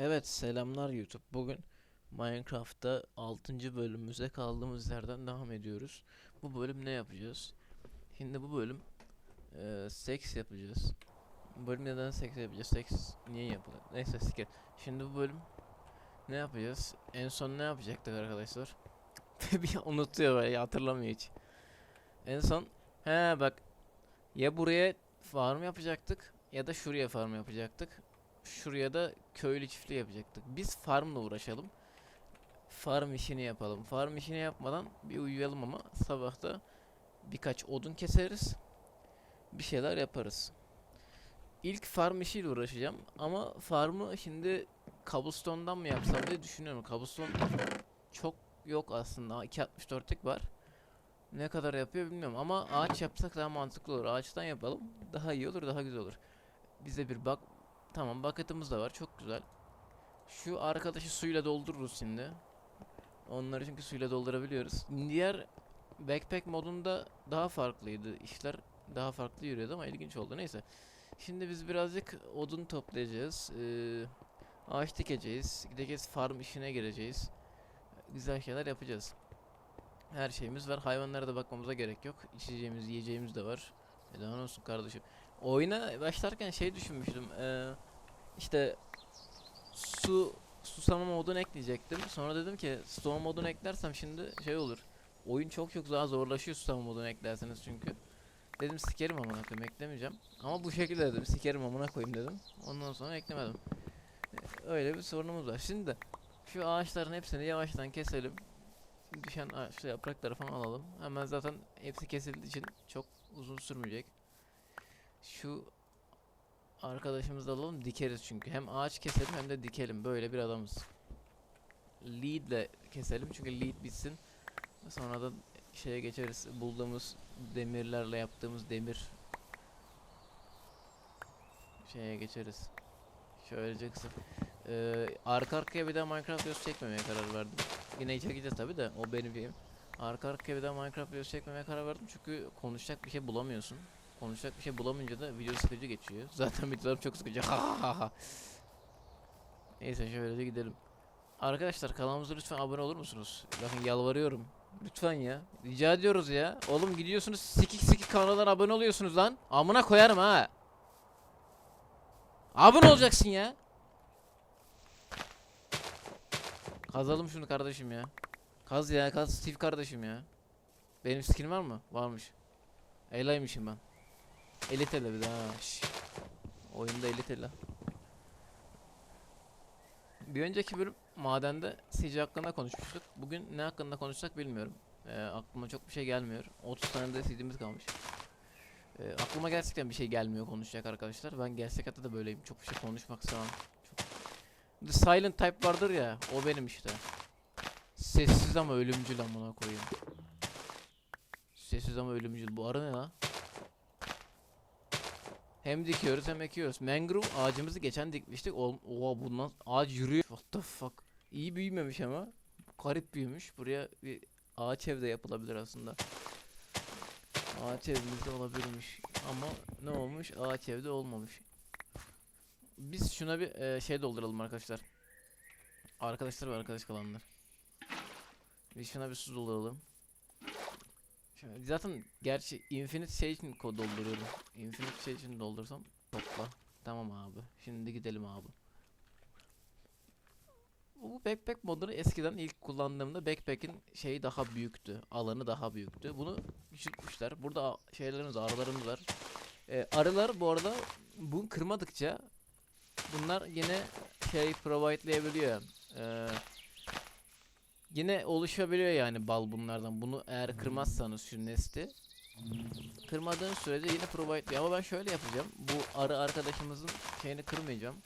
Evet selamlar YouTube. Bugün Minecraft'ta 6. bölümümüze kaldığımız yerden devam ediyoruz. Bu bölüm ne yapacağız? Şimdi bu bölüm eee, seks yapacağız. Bu bölüm neden seks yapacağız? Seks niye yapılır? Neyse siker. Şimdi bu bölüm ne yapacağız? En son ne yapacaktık arkadaşlar? bir unutuyor böyle hatırlamıyor hiç. En son he bak ya buraya farm yapacaktık ya da şuraya farm yapacaktık şuraya da köylü çiftliği yapacaktık. Biz farmla uğraşalım. Farm işini yapalım. Farm işini yapmadan bir uyuyalım ama sabahta birkaç odun keseriz. Bir şeyler yaparız. İlk farm işiyle uğraşacağım ama farmı şimdi cobblestone'dan mı yapsam diye düşünüyorum. Cobblestone çok yok aslında. 2.64'lük var. Ne kadar yapıyor bilmiyorum ama ağaç yapsak daha mantıklı olur. Ağaçtan yapalım. Daha iyi olur, daha güzel olur. Bize bir bak Tamam bucket'ımız da var. Çok güzel. Şu arkadaşı suyla doldururuz şimdi. Onları çünkü suyla doldurabiliyoruz. Diğer backpack modunda daha farklıydı. İşler daha farklı yürüyordu ama ilginç oldu. Neyse. Şimdi biz birazcık odun toplayacağız. Ee, ağaç dikeceğiz. Gideceğiz farm işine gireceğiz. Güzel şeyler yapacağız. Her şeyimiz var. Hayvanlara da bakmamıza gerek yok. İçeceğimiz, yiyeceğimiz de var. E daha olsun kardeşim. Oyuna başlarken şey düşünmüştüm. Eee işte su susama modunu ekleyecektim. Sonra dedim ki susama modunu eklersem şimdi şey olur. Oyun çok çok daha zorlaşıyor susama modunu eklerseniz çünkü. Dedim sikerim amına koyayım eklemeyeceğim. Ama bu şekilde dedim sikerim amına koyayım dedim. Ondan sonra eklemedim. Ee, Öyle bir sorunumuz var. Şimdi şu ağaçların hepsini yavaştan keselim. Düşen ağaçlı yaprakları falan alalım. Hemen zaten hepsi kesildiği için çok uzun sürmeyecek. Şu arkadaşımızı alalım dikeriz çünkü. Hem ağaç keselim hem de dikelim. Böyle bir adamız. Lead'le keselim çünkü lead bitsin. Sonra da şeye geçeriz. Bulduğumuz demirlerle yaptığımız demir şeye geçeriz. Şöylece kısa. Ee, arka arkaya bir daha Minecraft videosu çekmemeye karar verdim. Yine çekeceğiz tabi de o benim şeyim. Arka arkaya bir daha Minecraft videosu çekmemeye karar verdim çünkü konuşacak bir şey bulamıyorsun. Konuşacak bir şey bulamayınca da video sıkıcı geçiyor. Zaten videolarım çok sıkıcı. Neyse şöyle de gidelim. Arkadaşlar kanalımıza lütfen abone olur musunuz? Bakın yalvarıyorum. Lütfen ya. Rica ediyoruz ya. Oğlum gidiyorsunuz sikik sikik kanallara abone oluyorsunuz lan. Amına koyarım ha. Abone olacaksın ya. Kazalım şunu kardeşim ya. Kaz ya kaz Steve kardeşim ya. Benim skin var mı? Varmış. Ela'ymışım ben. Elitele bir daha. Oyunda elitele. Bir önceki bölüm madende CJ hakkında konuşmuştuk. Bugün ne hakkında konuşsak bilmiyorum. Ee, aklıma çok bir şey gelmiyor. 30 tane de CD'miz kalmış. Ee, aklıma gerçekten bir şey gelmiyor konuşacak arkadaşlar. Ben gerçek hayatta da böyleyim. Çok bir şey konuşmak istemem. Çok... The Silent Type vardır ya. O benim işte. Sessiz ama ölümcül amına koyayım. Sessiz ama ölümcül. Bu arı ne la? Hem dikiyoruz hem ekiyoruz. Mangrove ağacımızı geçen dikmiştik. Ol- Oha bundan ağaç yürüyor. What the fuck. İyi büyümemiş ama. Garip büyümüş. Buraya bir ağaç evde yapılabilir aslında. Ağaç evimizde olabilirmiş. Ama ne olmuş? Ağaç evde olmamış. Biz şuna bir e, şey dolduralım arkadaşlar. Arkadaşlar ve arkadaş kalanlar. Biz şuna bir su dolduralım. Zaten gerçi infinite şey için kod dolduruyorum. Infinite şey için doldursam topla. Tamam abi. Şimdi gidelim abi. Bu backpack modunu eskiden ilk kullandığımda backpack'in şeyi daha büyüktü. Alanı daha büyüktü. Bunu küçültmüşler. Burada şeylerimiz, arılarımız var. Ee, arılar bu arada bunu kırmadıkça bunlar yine şey provide'layabiliyor. Ee, Yine oluşabiliyor yani bal bunlardan. Bunu eğer kırmazsanız şu nesti. Kırmadığın sürece yine provide. Ama ben şöyle yapacağım. Bu arı arkadaşımızın şeyini kırmayacağım.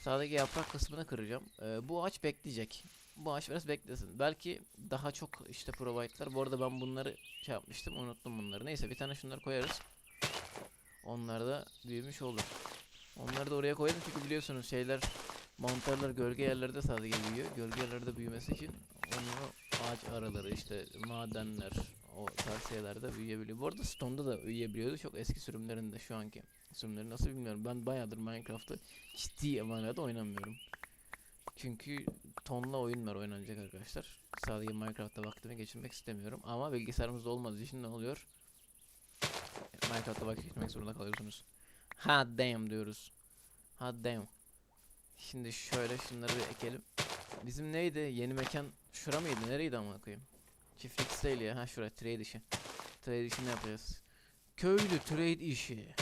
Sağdaki yaprak kısmını kıracağım. Ee, bu ağaç bekleyecek. Bu ağaç biraz beklesin. Belki daha çok işte provide'lar. Bu arada ben bunları şey yapmıştım. Unuttum bunları. Neyse bir tane şunları koyarız. Onlar da büyümüş olur. Onları da oraya koyalım çünkü biliyorsunuz şeyler Mantarlar gölge yerlerde sadece büyüyor. Gölge yerlerde büyümesi için onu ağaç araları işte madenler o tarz şeylerde büyüyebiliyor. Bu arada Stone'da da büyüyebiliyordu. Çok eski sürümlerinde şu anki sürümleri nasıl bilmiyorum. Ben bayağıdır Minecraft'ı ciddi manada oynamıyorum. Çünkü tonla oyun var oynanacak arkadaşlar. Sadece Minecraft'ta vaktimi geçirmek istemiyorum. Ama bilgisayarımızda olmadığı için ne oluyor? Minecraft'ta vakit geçirmek zorunda kalıyorsunuz. Ha damn diyoruz. Ha damn. Şimdi şöyle şunları bir ekelim. Bizim neydi? Yeni mekan şura mıydı? Nereydi ama koyayım? Çiftlik değil ya. Ha şura trade işi. Trade işi ne yapacağız? Köylü trade işi.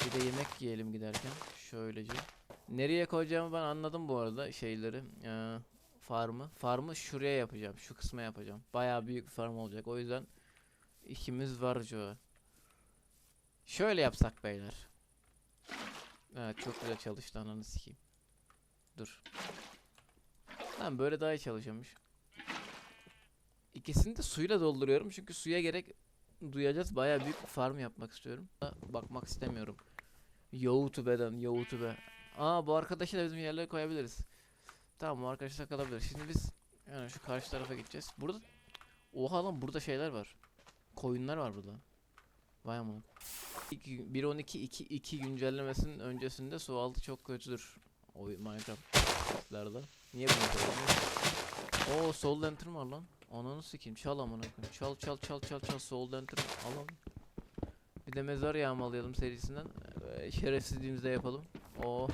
Bir de yemek yiyelim giderken. Şöylece. Nereye koyacağımı ben anladım bu arada şeyleri. Ee, farmı. Farmı şuraya yapacağım. Şu kısma yapacağım. Bayağı büyük farm olacak. O yüzden ikimiz var şu. Şöyle yapsak beyler. Evet çok güzel çalıştı ananı sikeyim. Dur. Tamam böyle daha iyi çalışıyormuş. İkisini de suyla dolduruyorum çünkü suya gerek duyacağız. Bayağı büyük farm yapmak istiyorum. Da Bakmak istemiyorum. YouTube'dan YouTube. Aa bu arkadaşı da bizim yerlere koyabiliriz. Tamam bu arkadaşlar kalabilir. Şimdi biz yani şu karşı tarafa gideceğiz. Burada Oha lan burada şeyler var. Koyunlar var burada. Vay amına. 1.12 2 2 güncellemesinin öncesinde su altı çok kötüdür. O Minecraft'larda. Niye bunu söylüyorum? Oo Soul Lantern var lan. Ananı sikeyim. Çal amına koyayım. Çal çal çal çal çal Soul Lantern alalım. Bir de mezar yağmalayalım serisinden. Ee, şerefsizliğimizde yapalım. Oo.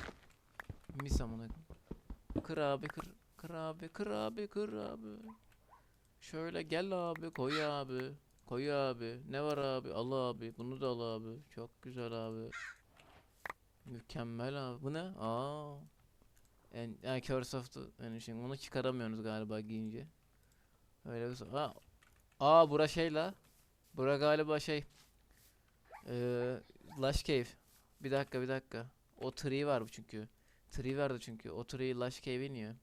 Mis amına koyayım. Kır abi kır. Kır abi kır abi kır abi. Şöyle gel abi koy abi. Koy abi. Ne var abi? Al abi. Bunu da al abi. Çok güzel abi. Mükemmel abi. Bu ne? Aa. En, yani Curse of the yani şey, onu çıkaramıyorsunuz galiba giyince. Öyle bir so- Aa, aa bura şey la. Bura galiba şey. Eee Lush Cave. Bir dakika bir dakika. O tree var bu çünkü. Tree vardı çünkü. O tree Lush Cave iniyor.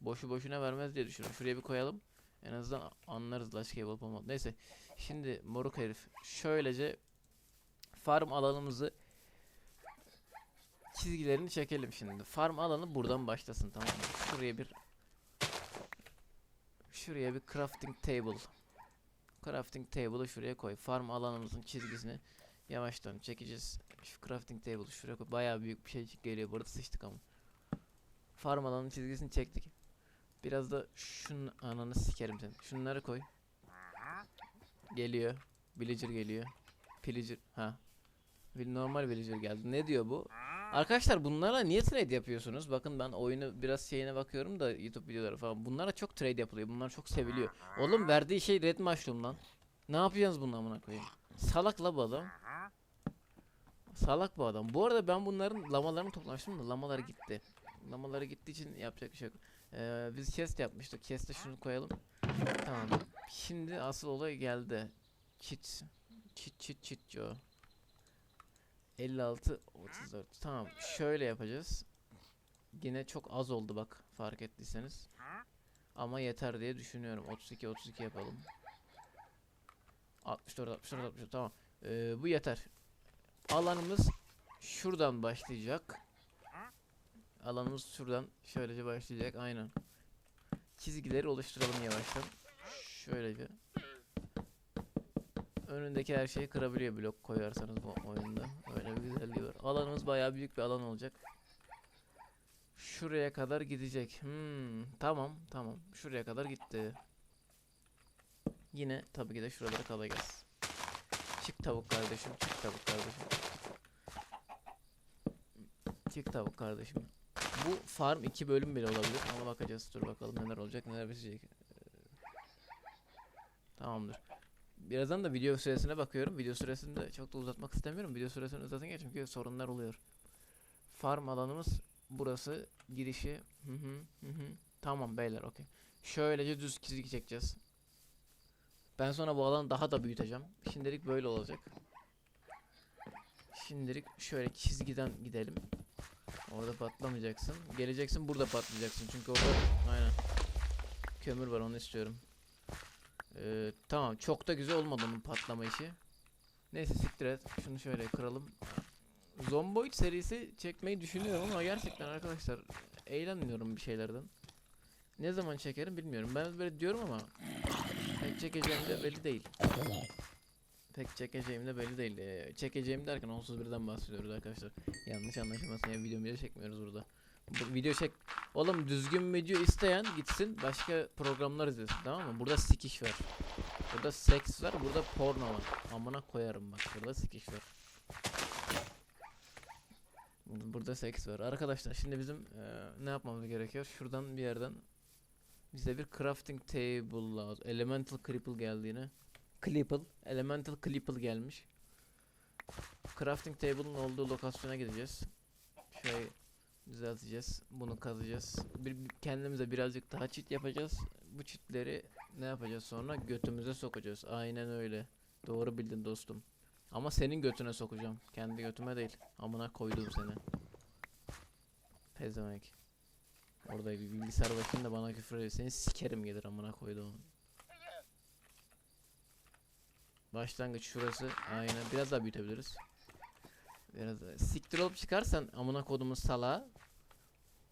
Boşu boşuna vermez diye düşünüyorum. Şuraya bir koyalım. En azından anlarız Lush Cave olup olmadı. Neyse. Şimdi moruk herif. Şöylece farm alanımızı çizgilerini çekelim şimdi. Farm alanı buradan başlasın tamam mı? Şuraya bir şuraya bir crafting table. Crafting table'ı şuraya koy. Farm alanımızın çizgisini yavaştan çekeceğiz. Şu crafting table'ı şuraya koy. Bayağı büyük bir şey geliyor. Burada sıçtık ama. Farm alanının çizgisini çektik. Biraz da şunun ananı sikerim seni. Şunları koy. Geliyor. Villager geliyor. Pillager. Ha. Normal villager geldi. Ne diyor bu? Arkadaşlar bunlara niye trade yapıyorsunuz? Bakın ben oyunu biraz şeyine bakıyorum da YouTube videoları falan. Bunlara çok trade yapılıyor. Bunlar çok seviliyor. Oğlum verdiği şey red mushroom lan. Ne yapacağız bunun amına koyayım? Salak la bu adam. Salak bu adam. Bu arada ben bunların lamalarını toplamıştım da lamalar gitti. Lamaları gittiği için yapacak bir şey yok. Ee, biz chest yapmıştık. Chest'e şunu koyalım. Tamam. Şimdi asıl olay geldi. Çit. Çit çit çit Joe. 56 34. Tamam. Şöyle yapacağız. Yine çok az oldu bak fark ettiyseniz. Ama yeter diye düşünüyorum. 32 32 yapalım. 64 64 64 tamam. Ee, bu yeter. Alanımız şuradan başlayacak. Alanımız şuradan şöylece başlayacak. Aynen. Çizgileri oluşturalım yavaştan. Şöylece. Önündeki her şeyi kırabiliyor blok koyarsanız bu oyunda. Öyle bir güzelliği var. Alanımız bayağı büyük bir alan olacak. Şuraya kadar gidecek. Hmm, tamam tamam. Şuraya kadar gitti. Yine tabii ki de şuralara kalacağız. Çık tavuk kardeşim. Çık tavuk kardeşim. Çık tavuk kardeşim. Bu farm iki bölüm bile olabilir ama bakacağız. Dur bakalım neler olacak neler bitecek. Tamamdır. Birazdan da video süresine bakıyorum. Video süresini de çok da uzatmak istemiyorum. Video süresini uzatınca çünkü sorunlar oluyor. Farm alanımız burası. Girişi. Hı hı hı hı. Tamam beyler okey. Şöylece düz çizgi çekeceğiz. Ben sonra bu alanı daha da büyüteceğim. Şimdilik böyle olacak. Şimdilik şöyle çizgiden gidelim. Orada patlamayacaksın. Geleceksin burada patlayacaksın. Çünkü orada aynen. Kömür var onu istiyorum. Ee, tamam çok da güzel olmadı onun patlama işi. Neyse siktir et. Şunu şöyle kıralım. Zomboid serisi çekmeyi düşünüyorum ama gerçekten arkadaşlar eğlenmiyorum bir şeylerden. Ne zaman çekerim bilmiyorum. Ben böyle diyorum ama pek çekeceğim de belli değil. Pek çekeceğim de belli değil. Ee, çekeceğim derken onsuz birden bahsediyoruz arkadaşlar. Yanlış anlaşılmasın ya video bile çekmiyoruz burada. Bu video çek. Oğlum düzgün video isteyen gitsin başka programlar izlesin tamam mı? Burada sikiş var. Burada seks var, burada porno var. Amına koyarım bak. Burada sikiş var. Bur- Burada seks var. Arkadaşlar şimdi bizim eee, ne yapmamız gerekiyor? Şuradan bir yerden bize bir crafting table lazım. Elemental Cripple geldi yine. Clipple. Elemental Clipple gelmiş. Crafting table'ın olduğu lokasyona gideceğiz. Şurayı düzelteceğiz. Bunu kazacağız. Bir, kendimize birazcık daha çit yapacağız. Bu çitleri ne yapacağız sonra? Götümüze sokacağız. Aynen öyle. Doğru bildin dostum. Ama senin götüne sokacağım. Kendi götüme değil. Amına koydum seni. Pezevenk. Orada bir bilgisayar başında bana küfür ediyor. Seni sikerim gelir amına koydum. Başlangıç şurası. Aynen. Biraz daha büyütebiliriz. Biraz daha. Siktir olup çıkarsan amına kodumun salağı.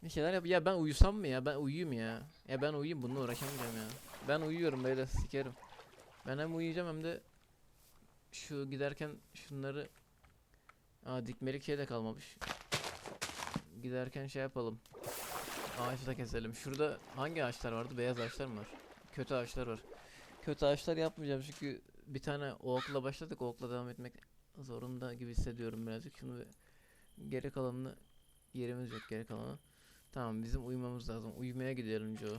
Bir şeyler yap. Ya ben uyusam mı ya? Ben uyuyayım ya. Ya ben uyuyayım bununla uğraşamayacağım ya. Ben uyuyorum böyle sikerim. Ben hem uyuyacağım hem de şu giderken şunları Aa dikmelik şey de kalmamış. Giderken şey yapalım. Ağaç da keselim. Şurada hangi ağaçlar vardı? Beyaz ağaçlar mı var? Kötü ağaçlar var. Kötü ağaçlar yapmayacağım çünkü bir tane o okla başladık. O okla devam etmek zorunda gibi hissediyorum birazcık. Şunu geri kalanını yerimiz yok geri kalanı. Tamam bizim uyumamız lazım. Uyumaya gidelim Joe.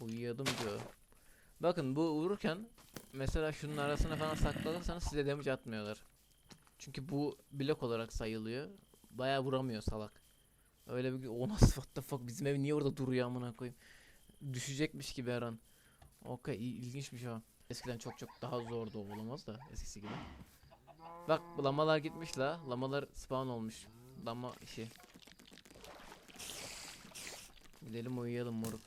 Uyuyalım Joe. Bakın bu vururken mesela şunun arasına falan saklanırsanız size damage atmıyorlar. Çünkü bu blok olarak sayılıyor. Baya vuramıyor salak. Öyle bir o nasıl what the fuck bizim ev niye orada duruyor amına koyayım. Düşecekmiş gibi her an. Okey il- ilginçmiş o. Eskiden çok çok daha zordu o olamaz da eskisi gibi. Bak lamalar gitmiş la. Lamalar spawn olmuş. Lama işi. Gidelim uyuyalım moruk.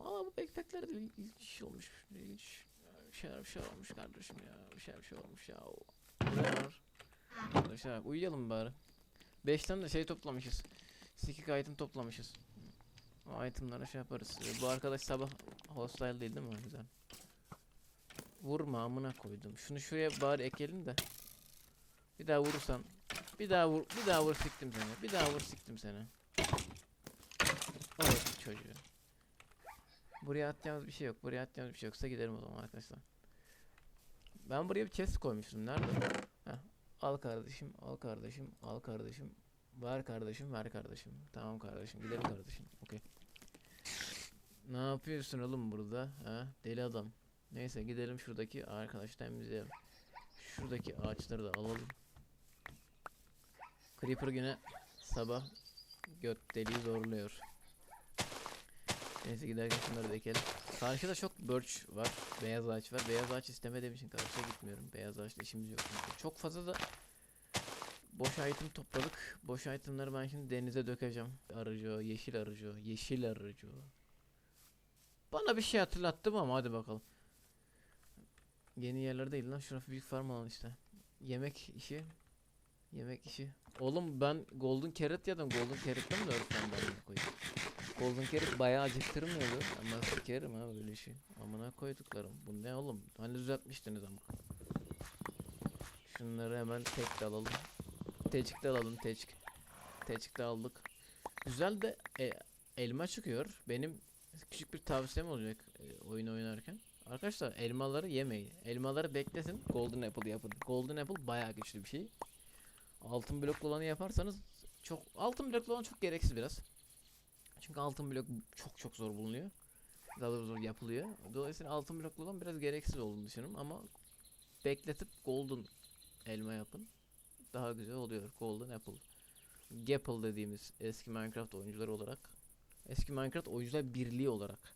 Aa bu backpackler de il- ilginç olmuş. İlginç. Bir şeyler bir şey olmuş kardeşim ya. Bir şeyler bir şey olmuş ya. Arkadaşlar uyuyalım bari. 5'ten de şey toplamışız. Sikik item toplamışız. O itemlara şey yaparız. Ee, Bu arkadaş sabah hostile değil değil mi? Güzel. Vurma amına koydum. Şunu şuraya bari ekelim de. Bir daha vurursan. Bir daha vur. Bir daha vur siktim seni. Bir daha vur siktim seni. Çocuğu. Buraya atacağımız bir şey yok. Buraya atacağımız bir şey yoksa gidelim o zaman arkadaşlar. Ben buraya bir chest koymuştum. Nerede? Heh. Al kardeşim, al kardeşim, al kardeşim. Ver kardeşim, ver kardeşim. Tamam kardeşim, gidelim kardeşim. Okey. Ne yapıyorsun oğlum burada? Ha? Deli adam. Neyse gidelim şuradaki arkadaşı temizleyelim. Şuradaki ağaçları da alalım. Creeper yine sabah göt deliği zorluyor. Neyse giderken şunları da ekelim. Karşıda çok birch var. Beyaz ağaç var. Beyaz ağaç istemediğim için karşıya gitmiyorum. Beyaz ağaçla işimiz yok. Çok fazla da boş item topladık. Boş itemleri ben şimdi denize dökeceğim. Arıcı yeşil arıcı yeşil arıcı. Bana bir şey hatırlattı mı ama hadi bakalım. Yeni yerler değil lan. Şurası büyük farm alan işte. Yemek işi. Yemek işi. Oğlum ben golden carrot yedim. Golden carrot'la mı öğretmen ben koyayım? Golden carrot bayağı acıktırmıyordu. Ama sikerim ha böyle işi. Amına koyduklarım. Bu ne oğlum? Hani düzeltmiştiniz ama. Şunları hemen tek de alalım. Teçik de alalım teçik. Teçik de aldık. Güzel de e, elma çıkıyor. Benim küçük bir tavsiyem olacak e, oyun oynarken. Arkadaşlar elmaları yemeyin. Elmaları bekletin. Golden apple yapın. Golden apple bayağı güçlü bir şey. Altın bloklu olanı yaparsanız çok altın bloklu olan çok gereksiz biraz. Çünkü altın blok çok çok zor bulunuyor. Daha doğrusu zor yapılıyor. Dolayısıyla altın bloklu olan biraz gereksiz olduğunu düşünüyorum ama bekletip golden elma yapın. Daha güzel oluyor. Golden apple. Gapple dediğimiz eski Minecraft oyuncuları olarak eski Minecraft oyuncular birliği olarak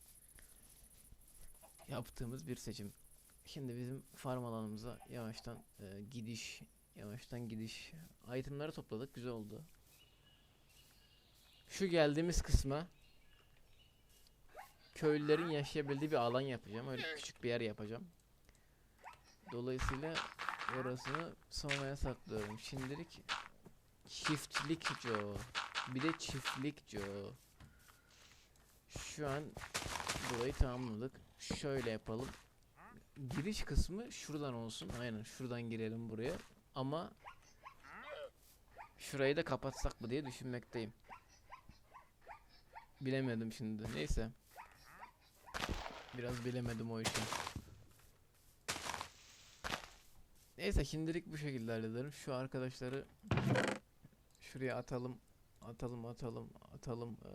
yaptığımız bir seçim. Şimdi bizim farm alanımıza yavaştan e, gidiş yavaştan gidiş itemları topladık güzel oldu. Şu geldiğimiz kısma köylülerin yaşayabildiği bir alan yapacağım. Öyle küçük bir yer yapacağım. Dolayısıyla orasını sonraya saklıyorum. Şimdilik çiftlik Joe. Bir de çiftlik Joe. Şu an burayı tamamladık. Şöyle yapalım. Giriş kısmı şuradan olsun. Aynen şuradan girelim buraya. Ama şurayı da kapatsak mı diye düşünmekteyim. Bilemedim şimdi. Neyse. Biraz bilemedim o işi. Neyse şimdilik bu şekilde hallederim. Şu arkadaşları şuraya atalım. Atalım atalım atalım eee,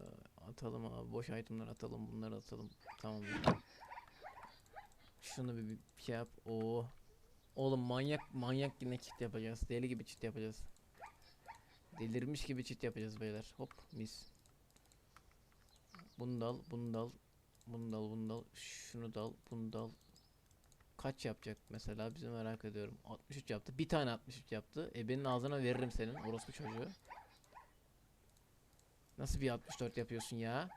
atalım abi boş itemler atalım bunları atalım tamam şunu bir, bir şey yap Oo. Oğlum manyak manyak yine çit yapacağız deli gibi çit yapacağız delirmiş gibi çit yapacağız beyler hop mis bunu da al bunu da al bunu da al bunu da al şunu da al bunu da al kaç yapacak mesela bizi merak ediyorum 63 yaptı bir tane 63 yaptı ebenin ağzına veririm senin orospu çocuğu Nasıl bir 64 yapıyorsun ya?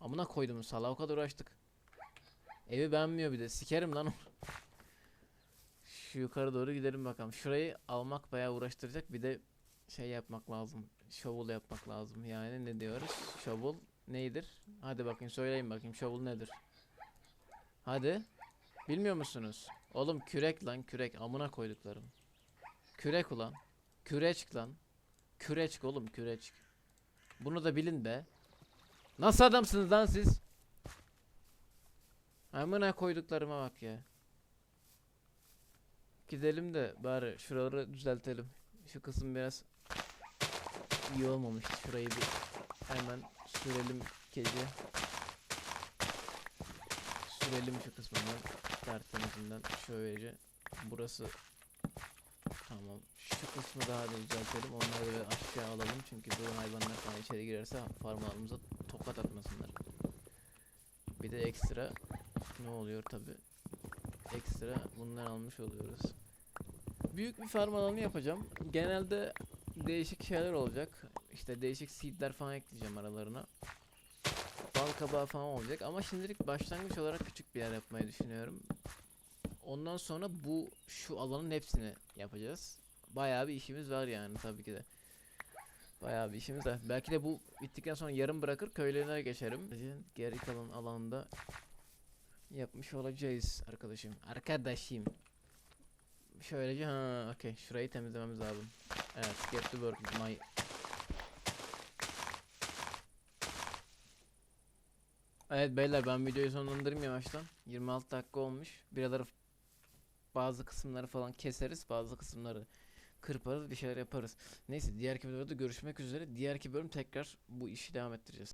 Amına koydum sala o kadar uğraştık. Evi beğenmiyor bir de. Sikerim lan. Şu yukarı doğru gidelim bakalım. Şurayı almak bayağı uğraştıracak. Bir de şey yapmak lazım. Shovel yapmak lazım. Yani ne diyoruz? Shovel neydir? Hadi bakayım söyleyin bakayım. Shovel nedir? Hadi. Bilmiyor musunuz? Oğlum kürek lan kürek. Amına koyduklarım. Kürek ulan. Küreçk lan. Küreçk oğlum küreçk. Bunu da bilin be. Nasıl adamsınız lan siz? Amına koyduklarıma bak ya. Gidelim de bari şuraları düzeltelim. Şu kısım biraz iyi olmamış. Şurayı bir hemen sürelim gece. Sürelim şu kısmından. Tertemizinden şöylece. Burası Tamam. Şu kısmı daha da düzeltelim. Onları böyle aşağı alalım. Çünkü bu hayvanlar falan içeri girerse farmlarımıza tokat atmasınlar. Bir de ekstra ne oluyor tabi. Ekstra bundan almış oluyoruz. Büyük bir farm alanı yapacağım. Genelde değişik şeyler olacak. İşte değişik seedler falan ekleyeceğim aralarına. Bal kabağı falan olacak ama şimdilik başlangıç olarak küçük bir yer yapmayı düşünüyorum. Ondan sonra bu şu alanın hepsini yapacağız. Bayağı bir işimiz var yani tabii ki de. Bayağı bir işimiz var. Belki de bu bittikten sonra yarım bırakır köylerine geçerim. Geri kalan alanda yapmış olacağız arkadaşım. Arkadaşım. Şöylece ha okey şurayı temizlememiz lazım. Evet get to work my Evet beyler ben videoyu sonlandırayım yavaştan. 26 dakika olmuş. Biraları bazı kısımları falan keseriz, bazı kısımları kırparız, bir şeyler yaparız. Neyse diğerki videoda görüşmek üzere. Diğerki bölüm tekrar bu işi devam ettireceğiz.